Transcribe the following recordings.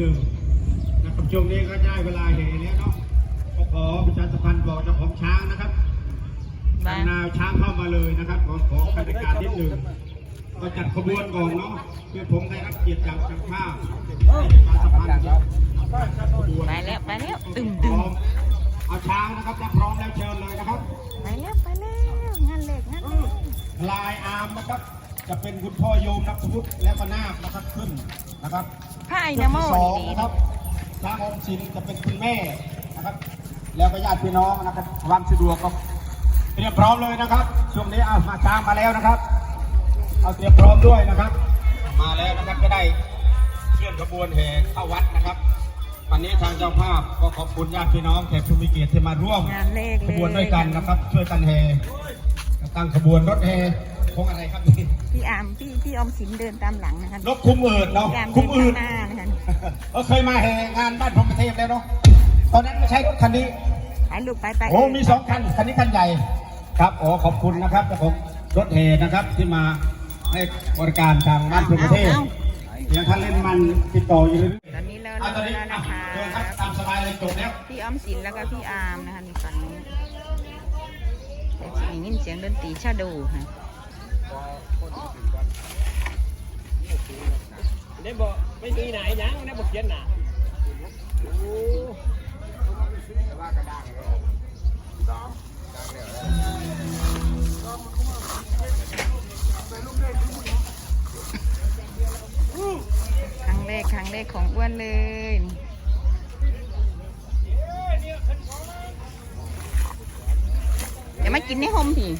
หนึ่งนะครับช่วงนี้ก็ได้เวลาเห็นแล้วเนาะขอประชาสัมพันธ์บอกเจ้าของช้างนะครับนาช้างเข้ามาเลยนะครับขอขอกรรมการนิดหนึ่งก็จัดขบวนก่อนเนาะเพื่อผมได้รับเกียรติจากทางภาวประชาสัมพันธ์ไปแล้วไปแล้วตึมตึมเอาช้างนะครับจะพร้อมแล้วเชิญเลยนะครับ ไปแล้วไปแล้วงานเล็กงานลายอาร์มนะครับ จะเป็นคุณพ่อโยมนักพุทธและก็นาคนะครับขึ้นนะครับ ผ้าไอนาโมสองดีนะครับช้างอมสินจะเป็นคุณแม่นะครับ แล้วก็ญาติพี่น้องนะครับความสะดวกก็เตรียมพร้อมเลยนะครับ ช่วงนี้เอามาช้างมาแล้วนะครับ เอาเตรียมพร้อมด้วยนะครับ มาแล้วนะครับก็ได้เคลื่อนขบวนแห่เข้าวัดนะครับวันนี้ทางเจ้าภาพก็ขอบคุณญาติพี่น้องแขกผู้มีเกียรติที่มาร่วมงานเล็กขเลยบวนด้วยกันนะครับ ช่วยกันแห่ตั้งขบวนรถแห่ ของอะไรครับนี่พี่อามพี่พี่ออมสินเดินตามหลังนะคะรถคุ้มอืดเนาะพี่อามคุ้มเดิอืนดข้างหน้านะคะเออเคยมาแห่งานบ้านพรหมเทพแล้วเนาะตอนนั้นไม่ใช่รถคันนี้ ไปลูกไปไปโอ้ มีสองคัน คันนี้คันใหญ่ ครับโอ้ขอบคุณนะครับเจ้าของรถแห่นะครับที่มาให้บริการทางบ้านพรหมเทพยังท่านเล่นมันติดต่ออยู่เรื่อยตอนนี้เราๆอะตอนนี้แล้วอะนะคะเชิญครับตามสบายเลยจบแล้ว พี่ออมสินแล้วก็พี่อามนะคะมีฝั่งนี้แต่จะมียินเสียงดนตรีชาดูค่ะ ได้บอกไม่ตีไหนยังได้บอกเขียนหนาโอ้ครั้งแรกครั้งแรกของอ้วนเลยเดี๋ยวมากินในโฮมพี่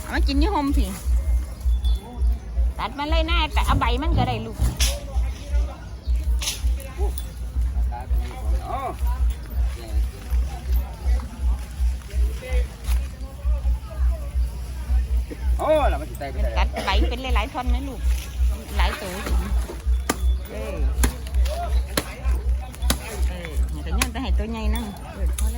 เอามากินในโฮมพี่ ตัดมันเลยหน้าแต่เอาใบมันก็ได้ลูกโอ้เราไม่ติดใจไปตัดใบเป็นหลายๆท่อนนะลูก หลายตัวถึงเออเออมันก็ยังจะให้ตัวใหญ่นั่งเออพอแล้ว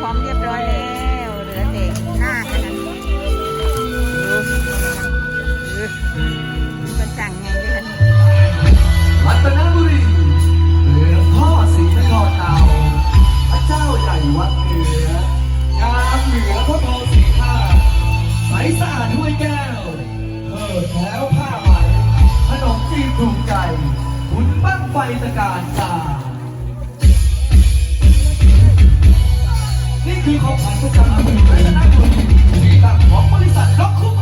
พร้อมเรียบร้อยแล้วเหลือแต่หน้าแค่นั้นมันสั่งไงด้วยกันรัตนบุรีเหลือพ่อสีนครเตาพระเจ้าใหญ่วัดเหนืองามเหนือพระทองสีข้าใสสะอาดห้วยแก้วเพิดแล้วผ้าไหมขนมจีนถูกใจบุญบ้างไฟตะการตา นี่คือของขวัญประจำอำเภอรัตนบุนที่ตั้งของบริษัทล็อกคู่มือมิวสิก